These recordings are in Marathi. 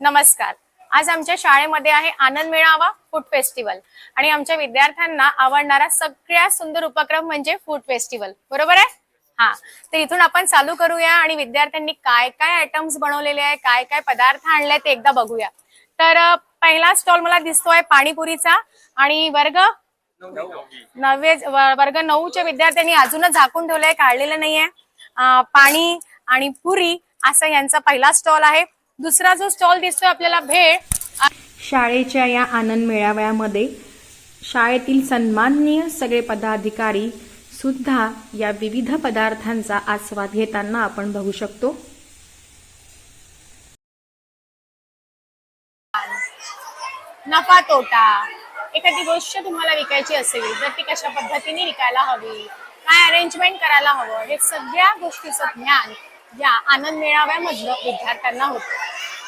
नमस्कार. आज आमच्या शाळेमध्ये आहे आनंद मेळावा फूड फेस्टिवल. आणि आमच्या विद्यार्थ्यांना आवडणारा सगळ्यात सुंदर उपक्रम म्हणजे फूड फेस्टिवल. बरोबर आहे? हा. तर इथून आपण चालू करूया आणि विद्यार्थ्यांनी काय काय आयटम्स बनवलेले आहे काय काय पदार्थ आणले ते एकदा बघूया. तर पहिला स्टॉल मला दिसतोय पाणीपुरीचा. आणि वर्ग? नववे वर्ग नऊच्या विद्यार्थ्यांनी अजूनच झाकून ठेवलंय काढलेलं नाहीये. पाणी आणि पुरी असा यांचा पहिला स्टॉल आहे. दुसरा जो स्टॉल दिसतोय आपल्याला भेळ शाळेच्या या आनंद मेळाव्यामध्ये शाळेतील सन्माननीय सगळे पदाधिकारी सुद्धा या विविध पदार्थांचा आस्वाद घेताना आपण बघू शकतो. नफा तोटा. एखादी गोष्ट तुम्हाला विकायची असेल तर ती कशा पद्धतीने विकायला हवी काय अरेंजमेंट करायला हवं हे सगळ्या गोष्टीचं ज्ञान या आनंद मेळाव्यामधलं विद्यार्थ्यांना होतं.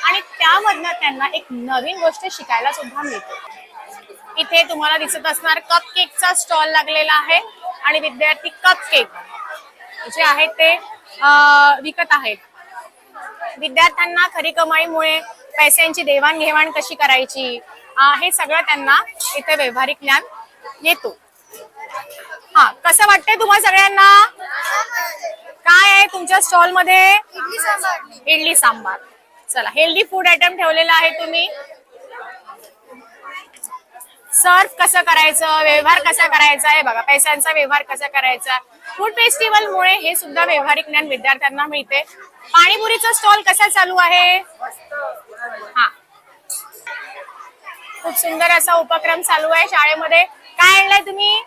आणि त्यामधनं त्यांना एक नवीन गोष्ट शिकायला सुद्धा मिळते. इथे तुम्हाला दिसत असणार कप केकचा स्टॉल लागलेला आहे आणि विद्यार्थी कप केक जे आहेत ते अं, विकत आहेत. विद्यार्थ्यांना खरी कमाईमुळे पैशांची देवाणघेवाण कशी करायची हे सगळं त्यांना इथे व्यावहारिक ज्ञान येतो. हा कसं वाटतंय तुम्हा सगळ्यांना? काय आहे? तुमच्या स्टॉलमध्ये? इडली सांबार. चला हेल्दी फूड आयटम ठेवलेला आहे तुम्ही. सर्व कसं करायचं व्यवहार कसा करायचा आहे बघा पैशांचा व्यवहार कसा करायचा. फूड फेस्टिवल मुळे हे सुद्धा व्यवहारिक ज्ञान विद्यार्थ्यांना मिळते. पाणीपुरीचा स्टॉल कसा चालू आहे? हा. खूप सुंदर असा उपक्रम चालू आहे शाळेमध्ये. काय आणलाय तुम्ही?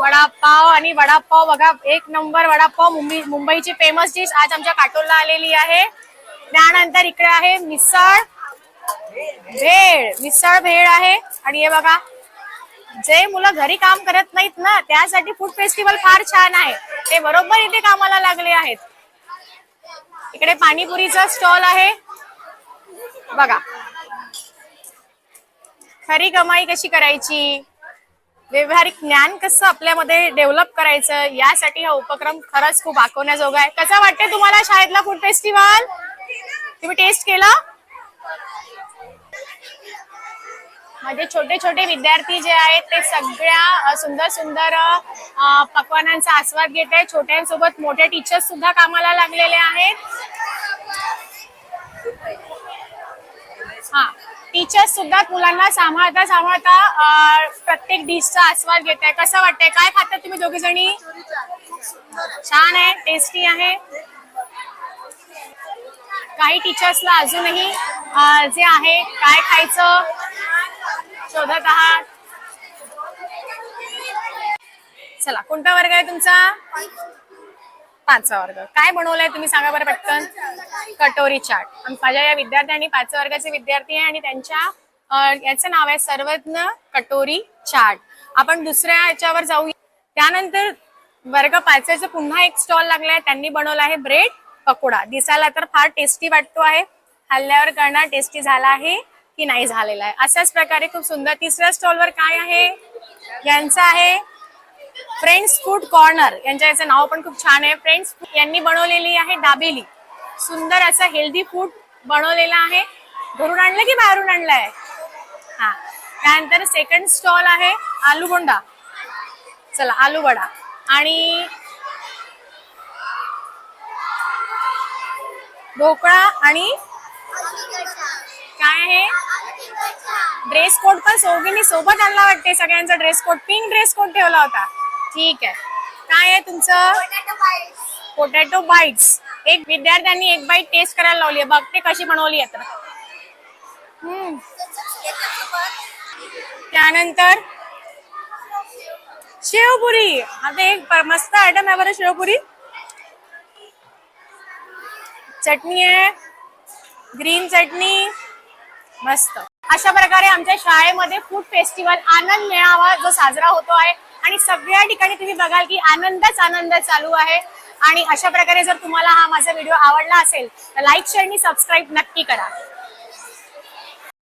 वडापाव. आणि वडापाव बघा एक नंबर वडापाव. मुंबई मुंबईची फेमस डिश आज आमच्या काटोलला आलेली आहे. त्यानंतर इकडे आहे मिसळ भेळ. मिसळ भेळ आहे. आणि हे बघा जे मुलं घरी काम करत नाहीत ना त्यासाठी फूड फेस्टिवल फार छान आहे. ते बरोबर इथे कामाला लागले आहेत. इकडे पाणीपुरीचा स्टॉल आहे. बघा. खरी कमाई कशी करायची? व्यवहारिक ज्ञान कसं आपल्यामध्ये डेव्हलप करायचं? यासाठी हा उपक्रम खरंच खूप आखवण्याजोगा आहे. कसा वाटते तुम्हाला शाळेतला फूड फेस्टिवल तुम्ही टेस्ट केला? माझे छोटे छोटे विद्यार्थी जे आहेत ते सगळ्या सुंदर सुंदर पकवानांचा आस्वाद घेत आहेत. छोट्यांसोबत मोठ्या टीचर्स सुद्धा कामाला लागलेले आहेत. हा टीचर्स सुद्धा मुलांना सांभाळता सांभाळता प्रत्येक डिशचा आस्वाद घेत आहे कसं वाटतंय? काय खातात तुम्ही दोघे जणी छान आहे टेस्टी आहे. काही टीचर्सला अजूनही जे आहे काय खायचं शोधत आहात? चला कोणता वर्ग आहे तुमचा? पाचवा वर्ग. काय बनवलंय तुम्ही सांगा बरं पटकन? कटोरी चाट. आणि माझ्या या विद्यार्थ्यांनी पाचव्या वर्गाचे विद्यार्थी आहे आणि त्यांच्या याचं नाव आहे सर्वज्ञ कटोरी चाट. आपण दुसऱ्या याच्यावर जाऊया. त्यानंतर वर्ग पाचव्याचं पुन्हा एक स्टॉल लागलाय. त्यांनी बनवला आहे ब्रेड. पकोडा. दिसायला तर फार टेस्टी वाटतो आहे. हल्ल्यावर कळणार टेस्टी झाला आहे की नाही झालेला आहे? अशाच प्रकारे खूप सुंदर तिसऱ्या स्टॉलवर काय आहे? यांचं आहे फ्रेंड्स फूड कॉर्नर यांच्या याचं नाव पण खूप छान आहे. फ्रेंड्स यांनी बनवलेली आहे दाबेली. सुंदर असं हेल्दी फूड बनवलेलं आहे. घरून आणलं की बाहेरून आणलंय? हा. त्यानंतर सेकंड स्टॉल आहे आलू बोंडा चला आलू वडा आणि ढोकळा आणि काय आहे? ड्रेस कोड पण सोबीनी सोबत आणला वाटते. सगळ्यांचा dress code pink dress code ठेवला होता. ठीक आहे. काय आहे तुमचं? पोटॅटो बाईट्स एक विद्यार्थ्यांनी एक बाईट टेस्ट करायला लावली बघते कशी बनवली आहे तर हम्म. त्यानंतर शेवपुरी. आता एक मस्त आयटम आहे बरं शेवपुरी. चटणी आहे ग्रीन चटणी मस्त. अशा प्रकारे आमच्या शाळेमध्ये फूड फेस्टिवल आनंद मेळावा जो साजरा होतो आहे. आणि सगळ्या ठिकाणी तुम्ही बघाल की आनंदच आनंद चालू आहे. आणि अशा प्रकारे जर तुम्हाला हा माझा व्हिडिओ आवडला असेल तर लाईक शेअर आणि सबस्क्राईब नक्की करा.